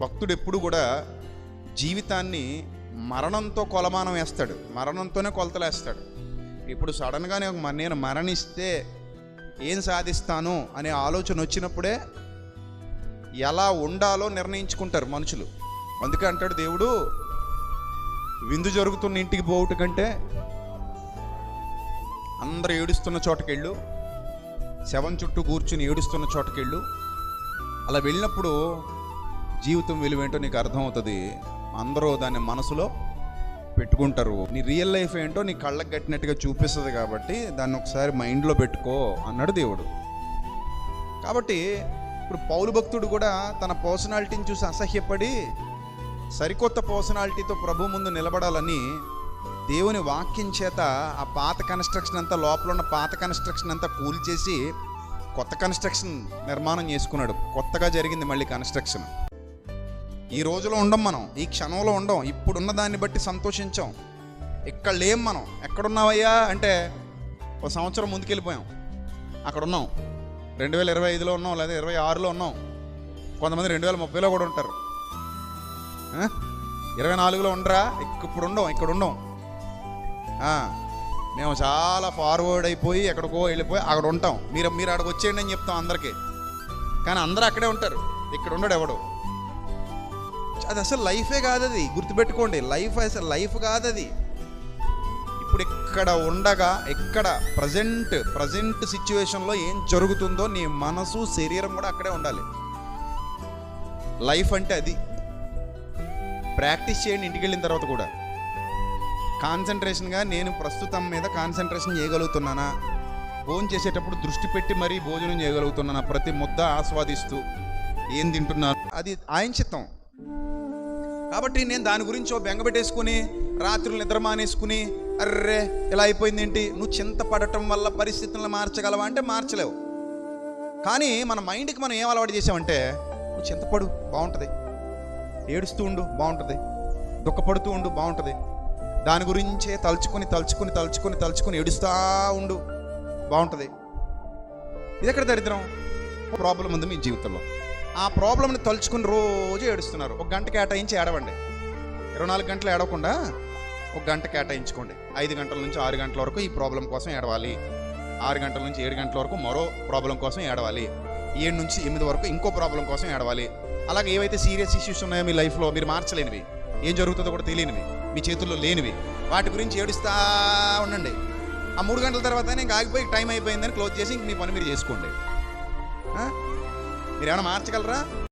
భక్తుడు ఎప్పుడు కూడా జీవితాన్ని మరణంతో కొలమానం వేస్తాడు. మరణంతోనే కొలతలేస్తాడు ఇప్పుడు సడన్గానే ఒక నేను మరణిస్తే ఏం సాధిస్తాను అనే ఆలోచన వచ్చినప్పుడే ఎలా ఉండాలో నిర్ణయించుకుంటారు మనుషులు. అందుకే అంటాడు దేవుడు విందు జరుగుతున్న ఇంటికి పోవుట కంటే అందరు ఏడుస్తున్న చోటకెళ్ళు. శవం చుట్టూ కూర్చుని ఏడుస్తున్న చోటకెళ్ళు. అలా వెళ్ళినప్పుడు జీవితం విలువేంటో నీకు అర్థమవుతుంది. అందరూ దాన్ని మనసులో పెట్టుకుంటారు. నీ రియల్ లైఫ్ ఏంటో నీ కళ్ళకు కట్టినట్టుగా చూపిస్తుంది కాబట్టి దాన్ని ఒకసారి మైండ్లో పెట్టుకో అన్నాడు దేవుడు. కాబట్టి ఇప్పుడు పౌలు భక్తుడు కూడా తన పర్సనాలిటీని చూసి అసహ్యపడి సరికొత్త పర్సనాలిటీతో ప్రభు ముందు నిలబడాలని దేవుని వాక్యం చేత ఆ పాత కన్స్ట్రక్షన్ అంతా లోపల ఉన్న పాత కన్స్ట్రక్షన్ అంతా కూల్చేసి కొత్త కన్స్ట్రక్షన్ నిర్మాణం చేసుకున్నాడు. కొత్తగా జరిగింది మళ్ళీ కన్స్ట్రక్షన్. ఈ రోజులో ఉండం మనం ఈ క్షణంలో ఉండం ఇప్పుడున్న దాన్ని బట్టి సంతోషించాం. ఇక్కడ లేం మనం. ఎక్కడున్నావయ్యా అంటే ఒక సంవత్సరం ముందుకెళ్ళిపోయాం. అక్కడ ఉన్నాం రెండు వేల ఇరవై ఐదులో ఉన్నాం లేదా ఇరవై ఆరులో ఉన్నాం. కొంతమంది రెండు వేల ముప్పైలో కూడా ఉంటారు. ఇరవై నాలుగులో ఉండరా? ఇప్పుడు ఉండం ఇక్కడ ఉండం మేము చాలా ఫార్వర్డ్ అయిపోయి ఎక్కడికో వెళ్ళిపోయి అక్కడ ఉంటాం. మీరు మీరు అక్కడికి వచ్చేయండి అని చెప్తాం అందరికీ. కానీ అందరూ అక్కడే ఉంటారు. ఇక్కడ ఉండడు ఎవడు. అది అసలు లైఫే కాదు అది గుర్తుపెట్టుకోండి లైఫ్ అసలు లైఫ్ కాదు అది ఇప్పుడు ఎక్కడ ఉండగా ఎక్కడ ప్రజెంట్ ప్రజెంట్ సిచ్యువేషన్లో ఏం జరుగుతుందో నీ మనసు శరీరం కూడా అక్కడే ఉండాలి. లైఫ్ అంటే అది. ప్రాక్టీస్ చేయండి ఇంటికి వెళ్ళిన తర్వాత కూడా. కాన్సన్ట్రేషన్గా నేను ప్రస్తుతం మీద కాన్సన్ట్రేషన్ చేయగలుగుతున్నానా? భోజనం చేసేటప్పుడు దృష్టి పెట్టి మరీ భోజనం చేయగలుగుతున్నానా? ప్రతి ముద్ద ఆస్వాదిస్తూ ఏం తింటున్నాను అది ఆయన చిత్తం కాబట్టి నేను దాని గురించి బెంగపెట్టేసుకుని రాత్రులు నిద్ర మానేసుకుని అర్రే ఇలా అయిపోయింది ఏంటి? నువ్వు చింతపడటం వల్ల పరిస్థితులను మార్చగలవా? అంటే మార్చలేవు. కానీ మన మైండ్కి మనం ఏం అలవాటు చేసామంటే నువ్వు చింతపడు బాగుంటుంది. ఏడుస్తూ ఉండు బాగుంటుంది. దుఃఖపడుతూ ఉండు బాగుంటుంది. దాని గురించే తలుచుకొని తలుచుకొని తలుచుకొని తలుచుకొని ఏడుస్తూ ఉండు బాగుంటుంది. ఇది ఎక్కడ దరిద్రం? ప్రాబ్లం ఉంది మీ జీవితంలో. ఆ ప్రాబ్లమ్ని తలుచుకుని రోజు ఏడుస్తున్నారు. ఒక గంట కేటాయించి ఏడవండి. ఇరవై నాలుగు గంటలు ఏడవకుండా ఒక గంట కేటాయించుకోండి. ఐదు గంటల నుంచి ఆరు గంటల వరకు ఈ ప్రాబ్లం కోసం ఏడవాలి. ఆరు గంటల నుంచి ఏడు గంటల వరకు మరో ప్రాబ్లం కోసం ఏడవాలి. ఏడు నుంచి ఎనిమిది వరకు ఇంకో ప్రాబ్లం కోసం ఏడవాలి. అలాగే ఏవైతే సీరియస్ ఇష్యూస్ ఉన్నాయో మీ లైఫ్లో మీరు మార్చలేనివి ఏం జరుగుతుందో కూడా తెలియనివి మీ చేతుల్లో లేనివి వాటి గురించి ఏడుస్తా ఉండండి. ఆ మూడు గంటల తర్వాత నేను ఆగిపోయి టైం అయిపోయిందని క్లోజ్ చేసి ఇంక మీ పని మీరు చేసుకోండి. మీరు ఏమైనా మార్చగలరా?